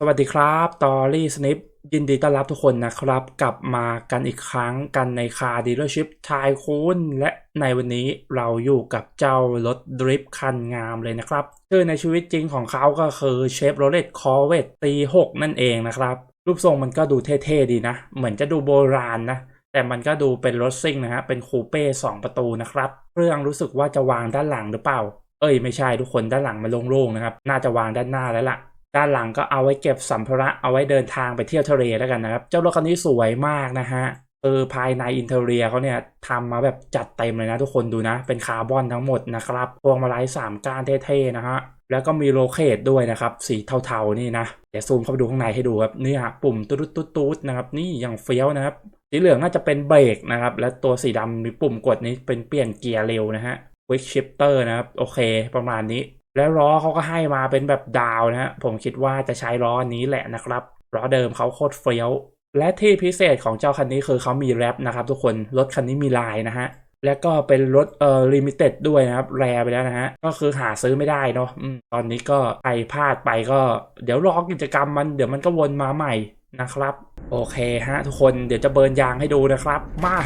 สวัสดีครับตอรี่สนิปยินดีต้อนรับทุกคนนะครับ กลับมากันอีกครั้งกันในคาร์ดีลเลอร์ชิพทายคูนและในวันนี้เราอยู่กับเจ้ารถดริฟท์คันงามเลยนะครับชื่อในชีวิตจริงของเขาก็คือเชฟโรเลตคอเวตตีหกนั่นเองนะครับ รูปทรงมันก็ดูเท่ๆดีนะ เหมือนจะดูโบราณนะ แต่มันก็ดูเป็นรถซิ่งนะฮะเป็นคูเป้สองประตูนะครับเครื่องรู้สึกว่าจะวางด้านหลังหรือเปล่า เอ้ยไม่ใช่ทุกคนด้านหลังมันโล่งๆนะครับน่าจะวางด้านหน้าแล้วล่ะ ด้านหลังก็เอาไว้เก็บสัมภาระเอาไว้เดินทางไปเที่ยวทะเลแล้วกันนะครับ เจ้ารถคันนี้สวยมากนะฮะเออภายในอินเทอร์เรียเขาเนี่ยทำมาแบบจัดเต็มเลยนะทุกคนดูนะ เป็นคาร์บอนทั้งหมดนะครับพวงมาลัยสามก้านเท่ๆนะฮะแล้วก็มีโลเคตด้วยนะครับ สีเทาๆนี่นะเดี๋ยวซูมเข้าไปดูข้างในให้ดูครับนี่ฮะปุ่มตุ๊ดตุ๊ดตุ๊ดนะครับนี่อย่างเฟี้ยวนะครับสีเหลืองน่าจะเป็นเบรกนะครับ และตัวสีดำมีปุ่มกดนี้เป็นเปลี่ยนเกียร์เร็วนะฮะ Quick Shifter นะครับ โอเค ประมาณนี้ แล้วล้อเขาก็ให้มาเป็นแบบดาวนะฮะผมคิดว่าจะใช้ล้อนนี้แหละนะครับล้อเดิมเขาโคตรเฟี้ยว และที่พิเศษของเจ้าคันนี้คือเขามีแรปนะครับ ทุกคนรถคันนี้มีลายนะฮะแล้วก็เป็นรถเอ่อลิมิเต็ดด้วยนะครับ แรไปแล้วนะฮะ ก็คือหาซื้อไม่ได้เนาะอตอนนี้ก็ใครพลาดไปก็ เดี๋ยวรอกิจกรรมมันเดี๋ยวมันก็วนมาใหม่นะครับ โอเคฮะทุกคนเดี๋ยวจะเบิร์นยางให้ดูนะครับ มา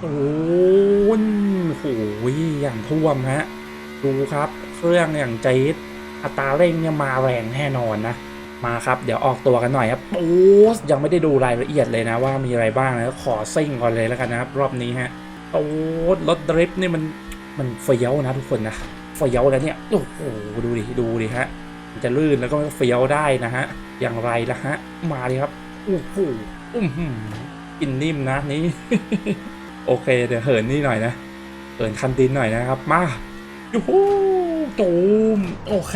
โอ้โหอย่างท่วมฮะ ดูครับ เครื่องอย่างจี๊ดอัตราเร่งเนี่ยมาแรงแน่นอนนะ มาครับ เดี๋ยวออกตัวกันหน่อยครับโอ้ยังไม่ได้ดูรายละเอียดเลยนะว่ามีอะไรบ้างนะขอซิ่งก่อนเลยแล้วกันนะครับ รอบนี้ฮะโอ้รถดริฟต์นี่มันมันเฟี้ยวนะทุกคนนะเฟี้ยวแล้วเนี่ยโอ้โหดูดิดูดิฮะมันจะลื่นแล้วก็เฟี้ยวได้นะฮะอย่างไรล่ะฮะ มาเลยครับโอ้โหอื้อหือกินนิ่มนะนี่โอเคเดี๋ยวเหินนี่หน่อยนะเหินคันดินหน่อยนะครับ มายูฮู ตูมโอเค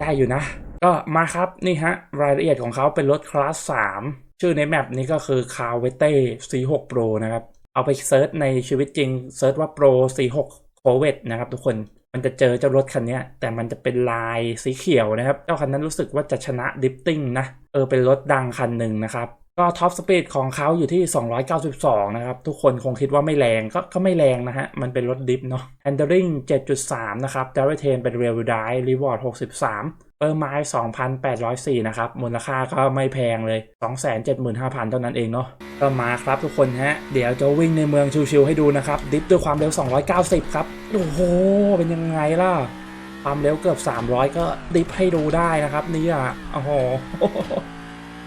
ได้อยู่นะ ก็มาครับนี่ฮะ รายละเอียดของเขาเป็นรถคลาส 3 ชื่อในแมปนี้ก็คือ c a r v e t e C6 Pro นะครับ เอาไปเซิร์ชในชีวิตจริงเซิร์ชว่า Pro C6 c o v e t นะครับทุกคนมันจะเจอเจ้ารถคันนี้แต่มันจะเป็นลายสีเขียวนะครับ เจ้าคันนั้นรู้สึกว่าจะชนะดิฟติ้งนะ เออเป็นรถดังคันหนึ่งนะครับ ก็ท็อปสปีดของเขาอยู่ที่ 292 นะครับ ทุกคนคงคิดว่าไม่แรงก็ก็ไม่แรงนะฮะ มันเป็นรถดิฟเนาะ handling 7.3 นะครับ d r i v e t a i n เป็น rear wheel drive reward 63 เปอร์ไม้2,804 นะครับ มูลค่าก็ไม่แพงเลย 275,000 เท่านั้นเองเนาะก็มาครับทุกคนฮะ เดี๋ยวจะวิ่งในเมืองชิวๆให้ดูนะครับ ดิฟด้วยความเร็ว 290 ครับ โอ้โห เป็นยังไงล่ะความเร็วเกือบ 300 ก็ดิฟให้ดูได้นะครับนี่อะโอ้โห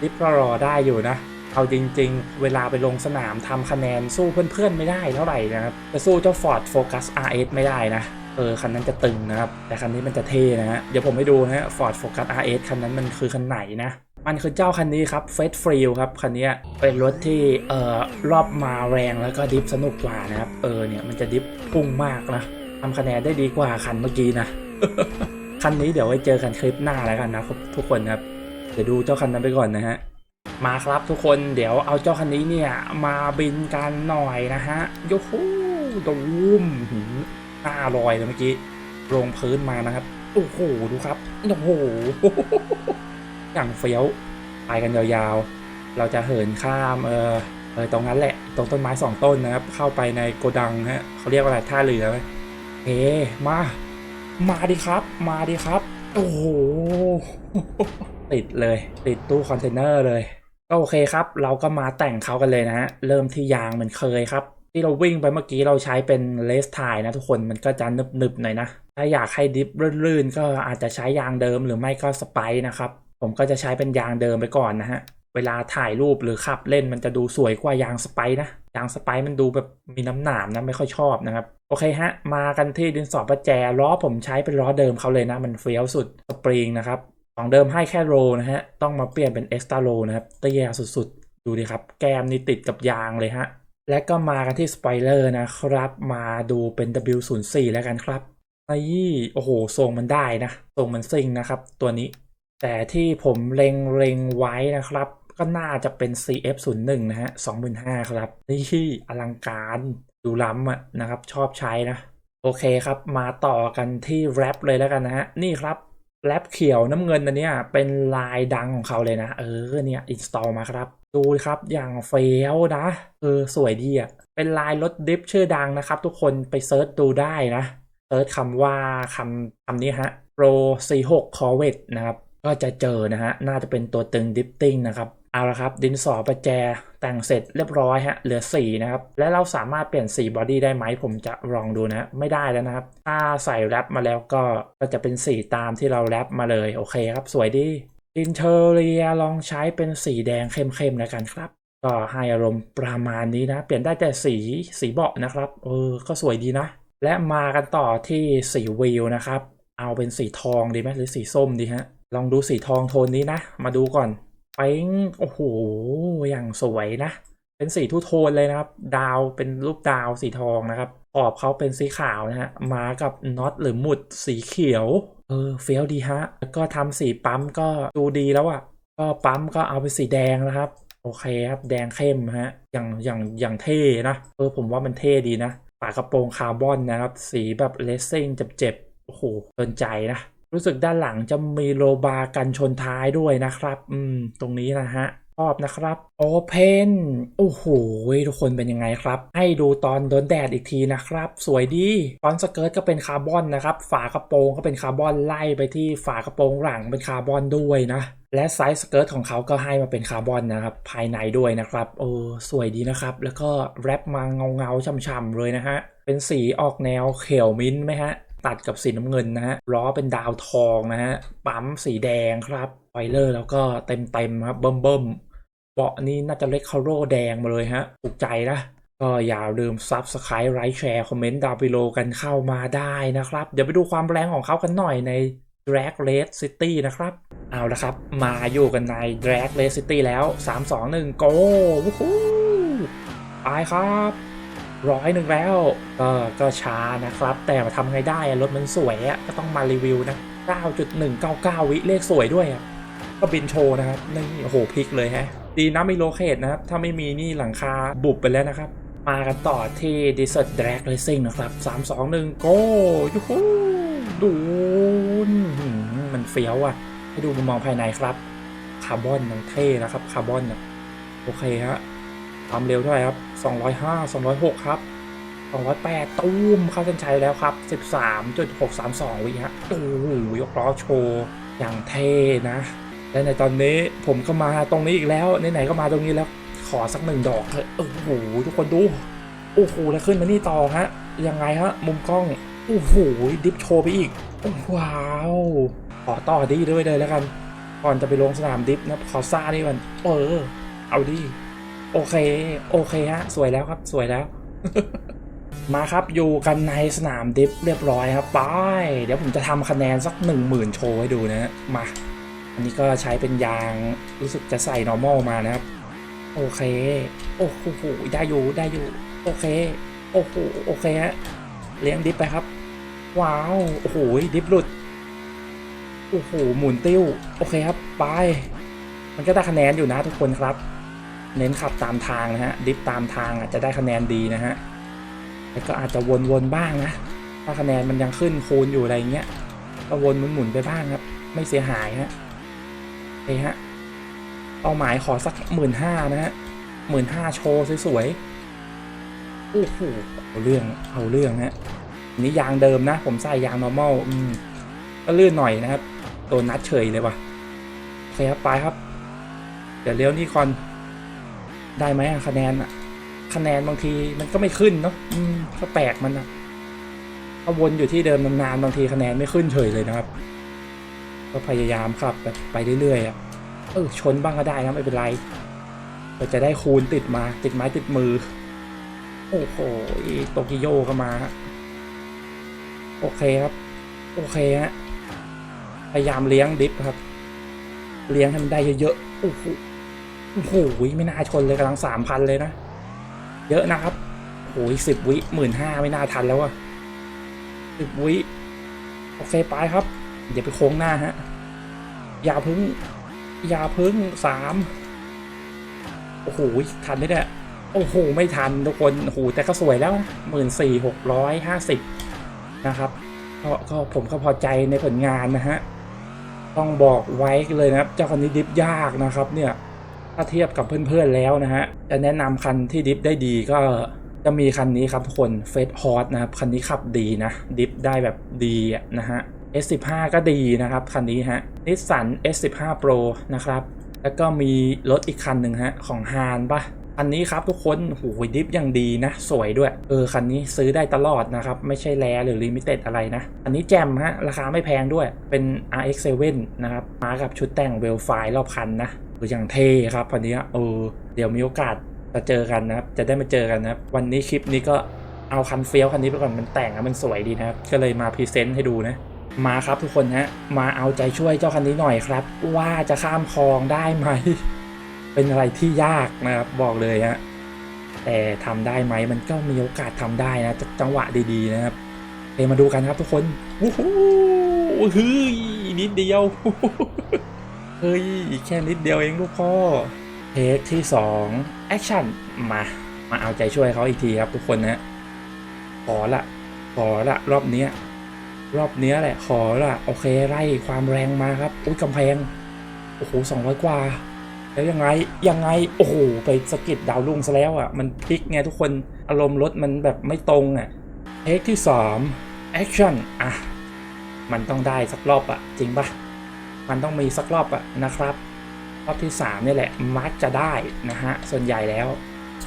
ดิฟก็รอได้อยู่นะ เอาจริง ๆ เวลาไปลงสนามทำคะแนนสู้เพื่อนๆไม่ได้เท่าไหร่นะครับจะสู้เจ้า Ford Focus RS ไม่ได้นะเออคันนั้นจะตึงนะครับ แต่คันนี้มันจะเท่นะฮะ เดี๋ยวผมให้ดูนะฮะ Ford Focus RS คันนั้นมันคือคันไหนนะ มันคือเจ้าคันนี้ครับ f a t f r e e ครับ คันนี้เป็นรถที่เอ่อรอบมาแรงแล้วก็ดิฟสนุกกว่านะครับ เออเนี่ยมันจะดิฟพุ่งมากนะทำคะแนนได้ดีกว่าคันเมื่อกี้นะ คันนี้เดี๋ยวไว้เจอกันคลิปหน้าแล้วกันนะทุกคนครับ เดี๋ยวดูเจ้าคันนั้นไปก่อนนะฮะ มาครับทุกคนเดี๋ยวเอาเจ้าคันนี้เนี่ย มาบินกันหน่อยนะฮะยูฮูตูมหืมหน้าลอยเลยเมื่อกี้ลงพื้นมานะครับโอ้โหดูครับโอ้โหอย่างเฟี้ยวไปกันยาวๆ เราจะเหินข้ามเออเออตรงนั้นแหละ ตรงต้นไม้สองต้นนะครับ เข้าไปในโกดังฮะเขาเรียกว่าอะไรท่าเรือไหมเฮมา มาดิครับ มาดิครับ โอ้โห ติดเลย ติดตู้คอนเทนเนอร์เลยก็โอเคครับ เราก็มาแต่งเขากันเลยนะฮะ เริ่มที่ยางเหมือนเคยครับ ที่เราวิ่งไปเมื่อกี้เราใช้เป็นเลสไทนะทุกคนมันก็จะนึบๆหน่อยนะ ถ้าอยากให้ดิฟลื่นๆ ก็อาจจะใช้ยางเดิมหรือไม่ก็สไปซ์นะครับ ผมก็จะใช้เป็นยางเดิมไปก่อนนะฮะ เวลาถ่ายรูปหรือขับเล่นมันจะดูสวยกว่ายางสไปซ์นะ ยางสไปซ์มันดูแบบมีน้ำหนามนะไม่ค่อยชอบนะครับโอเคฮะ มากันที่ดินสอประแจล้อผมใช้เป็นล้อเดิมเขาเลยนะ มันเฟี้ยวสุดสปริงนะครับ ของเดิมให้แค่โรนะฮะ ต้องมาเปลี่ยนเป็นเอ็กซ์ต a โรนะครับเตี้ยสุดๆ ดูดิครับ แก้มนี่ติดกับยางเลยฮะ และก็มากันที่สปอยเลอร์นะครับ มาดูเป็น W04 แล้วกันครับไอ้โอ้โห ทรงมันได้นะ ทรงมันซิงนะครับ ตัวนี้ แต่ที่ผมเล็งเล็งไว้นะครับ ก็น่าจะเป็น CF01 นะฮะ25,000ครับ นี่อลังการดูล้ำอะนะครับ ชอบใช้นะ โอเคครับ มาต่อกันที่แรปเลยแล้วกันนะฮะ นี่ครับ แรปเขียวน้ำเงินอันนี้เป็นลายดังของเขาเลยนะ เออเนี่ยอินสตอลมาครับ ดูครับอย่างเฟี้ยวนะเออสวยดีอะเป็นลายรถดิฟชื่อดังนะครับ ทุกคนไปเซิร์ชดูได้นะเซิร์ชคำว่าคำคำนี้ฮะ Pro C6 Corvette นะครับ ก็จะเจอนะฮะ น่าจะเป็นตัวตึงดิฟติ้งนะครับ เอาละครับดินสอประแจแต่งเสร็จเรียบร้อยฮะเหลือสีนะครับและเราสามารถเปลี่ยนสีบอดี้ได้ไหมผมจะลองดูนะไม่ได้แล้วนะครับ ถ้าใส่แรปมาแล้วก็ก็จะเป็นสีตามที่เราแรปมาเลยโอเคครับ สวยดีอินเทอร์เรียลองใช้เป็นสีแดงเข้มๆแล้วกันครับ ก็ให้อารมณ์ประมาณนี้นะ เปลี่ยนได้แต่สีสีเบาะนะครับเออก็สวยดีนะ และมากันต่อที่สีวิวนะครับ เอาเป็นสีทองดีไหมหรือสีส้มดีฮะลองดูสีทองโทนนี้นะ มาดูก่อน เป้งโอ้โห อย่างสวยนะ เป็นสีทุโทนเลยนะครับ ดาวเป็นรูปดาวสีทองนะครับ ขอบเขาเป็นสีขาวนะฮะ มากับน็อตหรือหมุดสีเขียว เออ เฟี้ยวดีฮะ แล้วก็ทำสีปั๊มก็ดูดีแล้วอะ่ะ ก็ปั๊มก็เอาเป็นสีแดงนะครับ โอเคครับ แดงเข้มฮะ อย่างอย่างอย่างเท่นะ เออผมว่ามันเท่ดีนะ ฝากระโปรงคาร์บอนนะครับ สีแบบเลสซิ่งเจ็บๆ โอ้โหโดนใจนะ รู้สึกด้านหลังจะมีโลบาร์กันชนท้ายด้วยนะครับ อืม ตรงนี้นะฮะชอบนะครับโอเพนโอ้โห ทุกคนเป็นยังไงครับ ให้ดูตอนโดนแดดอีกทีนะครับ สวยดีฟอนต์สเกิร์ตก็เป็นคาร์บอนนะครับ ฝากระโปรงก็เป็นคาร์บอนไล่ไปที่ฝากระโปรงหลังเป็นคาร์บอนด้วยนะและไซส์สเกิร์ตของเขาก็ให้มาเป็นคาร์บอนนะครับ ภายในด้วยนะครับโอ้สวยดีนะครับ แล้วก็แรปมาเงาเงาๆช่ำๆเลยนะฮะเป็นสีออกแนวเขียวมิ้นท์ไหมฮะ ตัดกับสีน้ำเงินนะฮะล้อเป็นดาวทองนะฮะปั๊มสีแดงครับไฟเลอร์แล้วก็เต็มๆครับเบิ่มเบิ่มเบาะนี้น่าจะเล็กคาร์โร่แดงมาเลยฮะถูกใจนะก็อย่าลืมซับสไคร b ์ไลค์แชร์คอมเมนต์ดาวบิโลกันเข้ามาได้นะครับ เดี๋ยวไปดูความแรงของเขากันหน่อยใน Drag Race City นะครับ เอาละครับ มาอยู่กันใน Drag Race City แล้ว 3 2 1 go วู้ฮู้ไปครับ ร้อยหนึ่งแล้วก็ก็ช้านะครับ แต่ทำไงได้อะรถมันสวยอะก็ต้องมารีวิวนะ 9.199 วิเลขสวยด้วยอะก็บินโชว์นะครับนี่โอ้โหพลิกเลยฮะ ดีนะมีโลเคตนะครับ ถ้าไม่มีนี่หลังคาบุบไปแล้วนะครับ มากันต่อที่ Desert Drag Racing นะครับ 3 2 1 go ยูฮูดูนหืมมันเฟี้ยวอะให้ดูมุมมองภายในครับ คาร์บอนมันเท่นะครับคาร์บอนน่ะโอเคฮะ ความเร็วเท่าไหร่ครับ 205 206 ครับ 208 ตู้มเข้าเส้นชัยแล้วครับ 13.632 วิฮะโอ้โหยกล้อโชว์อย่างเท่นะ และในตอนนี้ผมก็มาตรงนี้อีกแล้ว ไหนๆก็มาตรงนี้แล้วขอสักหนึ่งดอกเถอะโอ้โหทุกคนดู โอ้โหแล้วขึ้นมานี่ต่อฮะ ยังไงฮะ มุมกล้อง โอ้โหดิฟโชว์ไปอีก ว้าว ขอต่อดีด้วยเลยแล้วกัน ก่อนจะไปลงสนามดิฟนะขอซ่านี่มัน เออ เอาดิ โอเค โอเคฮะ สวยแล้วครับ สวยแล้ว มาครับ อยู่กันในสนามดิฟเรียบร้อยครับ ไป เดี๋ยวผมจะทำคะแนนสักหนึ่งหมื่นโชว์ให้ดูนะฮะ มา อันนี้ก็ใช้เป็นยาง รู้สึกจะใส่ normal มานะครับ โอเค โอ้โห ได้อยู่ ได้อยู่ โอเค โอ้โห โอเคฮะ เลี้ยงดิฟไปครับ ว้าว โอ้โห ดิฟหลุด โอ้โห หมุนติ้ว โอเคครับ ไป มันก็ได้คะแนนอยู่นะทุกคนครับ เน้นขับตามทางนะฮะดิฟตามทางอะจะได้คะแนนดีนะฮะแล้วก็อาจจะวนๆบ้างนะถ้าคะแนนมันยังขึ้นคูณอยู่อะไรเงี้ยก็วนหมุนๆไปบ้างครับ ไม่เสียหายฮะโอเคฮะเป้าหมายขอสักหมื่นห้านะฮะหมื่นห้าโชว์สวยๆโอ้โหเอาเรื่องเอาเรื่องฮะนนี้ยางเดิมนะ ผมใส่ยาง normal อืมก็ลื่นหน่อยนะครับโดนนัดเฉยเลยว่ะโอเคครับไปครับ เดี๋ยวเลี้ยวนี่คอน ได้ไหมอะคะแนนอะคะแนนบางทีมันก็ไม่ขึ้นเนาะก็แปลกมันอะถ้าวนอยู่ที่เดิมนานๆบางทีคะแนนไม่ขึ้นเฉยเลยนะครับ ก็พยายามขับแบบไปเรื่อยๆอะเออชนบ้างก็ได้นะไม่เป็นไรเราจะได้คูณติดมาติดไม้ติดมือ โอ้โหโตกิโยก็มาฮะโอเคครับ โอเคฮะพยายามเลี้ยงดิฟครับ เลี้ยงให้มันได้เยอะๆโอ้โห โอ้โหไม่น่าชนเลยกำลังสามพันเลยนะ เยอะนะครับโอ้ยสิบวิหมื่นห้าไม่น่าทันแล้วอะสิบวิโอเคไปครับ เดี๋ยวไปโค้งหน้าฮะอย่าพึ่งอย่าพึ่งสามโอ้โหทันไหมเนี่ยโอ้โหไม่ทันทุกคนโอ้โหแต่ก็สวยแล้วหมื่นสี่หกร้อยห้าสิบนะครับก็ก็ผมก็พอใจในผลงานนะฮะต้องบอกไว้เลยนะครับ เจ้าคนนี้ดิฟยากนะครับเนี่ย ถ้าเทียบกับเพื่อนๆแล้วนะฮะ จะแนะนำคันที่ดิฟได้ดีก็จะมีคันนี้ครับทุกคนเฟสฮอตนะครับ คันนี้ขับดีนะ ดิฟได้แบบดีอะนะฮะ S15 ก็ดีนะครับ คันนี้ฮะนิสสัน S15 Pro นะครับ แล้วก็มีรถอีกคันหนึ่งฮะ ของฮานปะอันนี้ครับทุกคนโอ้โหดิฟยังดีนะ สวยด้วย เออ คันนี้ซื้อได้ตลอดนะครับ ไม่ใช่แลหรือลิมิเต็ดอะไรนะ อันนี้แจมฮะ ราคาไม่แพงด้วยเป็น RX7 นะครับ มากับชุดแต่งเวลไฟรอบคันนะ ออย่างเท่ครับคันนี้เออเดี๋ยวมีโอกาสจะเจอกันนะครับ จะได้มาเจอกันนะครับ วันนี้คลิปนี้ก็เอาคันเฟี้ยวคันนี้ไปก่อนมันแต่งอะมันสวยดีนะครับ ก็เลยมาพรีเซนต์ให้ดูนะ มาครับทุกคนฮะมาเอาใจช่วยเจ้าคันนี้หน่อยครับ ว่าจะข้ามคลองได้ไหม เป็นอะไรที่ยากนะครับบอกเลยฮะแต่ทำได้ไหมมันก็มีโอกาสทำได้นะจังหวะดีๆนะครับเดี๋ยวมาดูกันครับทุกคนวู้ฮู้เฮ้ยนิดเดียว เฮ้ย อีกแค่นิดเดียวเองลูกพ่อ เทคที่2แอคชั่น มา มาเอาใจช่วยเขาอีกทีครับทุกคนนะ ขอละ ขอละ รอบเนี้ย รอบเนี้ยแหละ ขอละ โอเค ไล่ความแรงมาครับ อุ้ยกำแพง โอ้โหสองร้อยกว่า แล้วยังไง ยังไง โอ้โห ไปสกิดดาวลุ่งซะแล้วอะ มันพลิกไงทุกคน อารมณ์รถมันแบบไม่ตรงอะเทคที่3 action อะ มันต้องได้สักรอบอะจริงปะ มันต้องมีสักรอบอะนะครับ รอบที่3นี่แหละมักจะได้นะฮะส่วนใหญ่แล้ว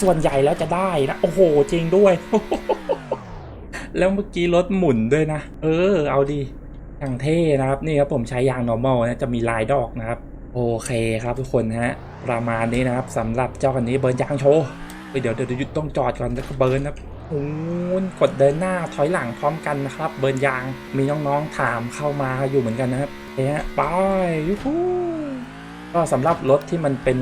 ส่วนใหญ่แล้วจะได้นะโอ้โหจริงด้วย แล้วเมื่อกี้รถหมุนด้วยนะ เออ เอาดีอย่างเท่นะครับ นี่ครับผมใช้ยาง normal นะจะมีลายดอกนะครับ โอเคครับทุกคนฮะประมาณนี้นะครับสำหรับเจ้าคันนี้เบิร์นยางโชว์เดี๋ยวเดี๋ยวหยุดต้องจอดก่อนแล้วก็เบิร์นนะโอ้กดเดินหน้าถอยหลังพร้อมกันนะครับ เบิร์นยางมีน้องๆถามเข้ามาอยู่เหมือนกันนะครับ เนี่ยไปยูฮูก็สำหรับรถที่มันเป็น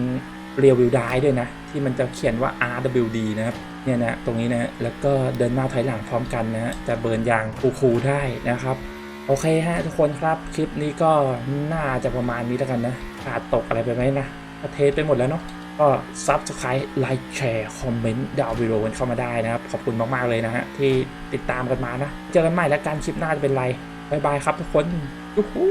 เรียววิวไดด้วยนะ ที่มันจะเขียนว่า RWD นะครับเนี่ยนะตรงนี้นะแล้วก็เดินหน้าถอยหลังพร้อมกันนะฮะจะเบิร์นยางคูลๆได้นะครับ โอเคฮะทุกคนครับคลิปนี้ก็น่าจะประมาณนี้แล้วกันนะขาดตกอะไรไปไหมนะเทสไปหมดแล้วเนาะก็ Subscribe ไลค์แชร์คอมเมนต์ดาววิดีโอกันเข้ามาได้นะครับ ขอบคุณมาก ๆ เลยนะฮะ ที่ติดตามกันมานะ เจอกันใหม่แล้วกันคลิปหน้าจะเป็นไรบายบายครับทุกคน ยูฮู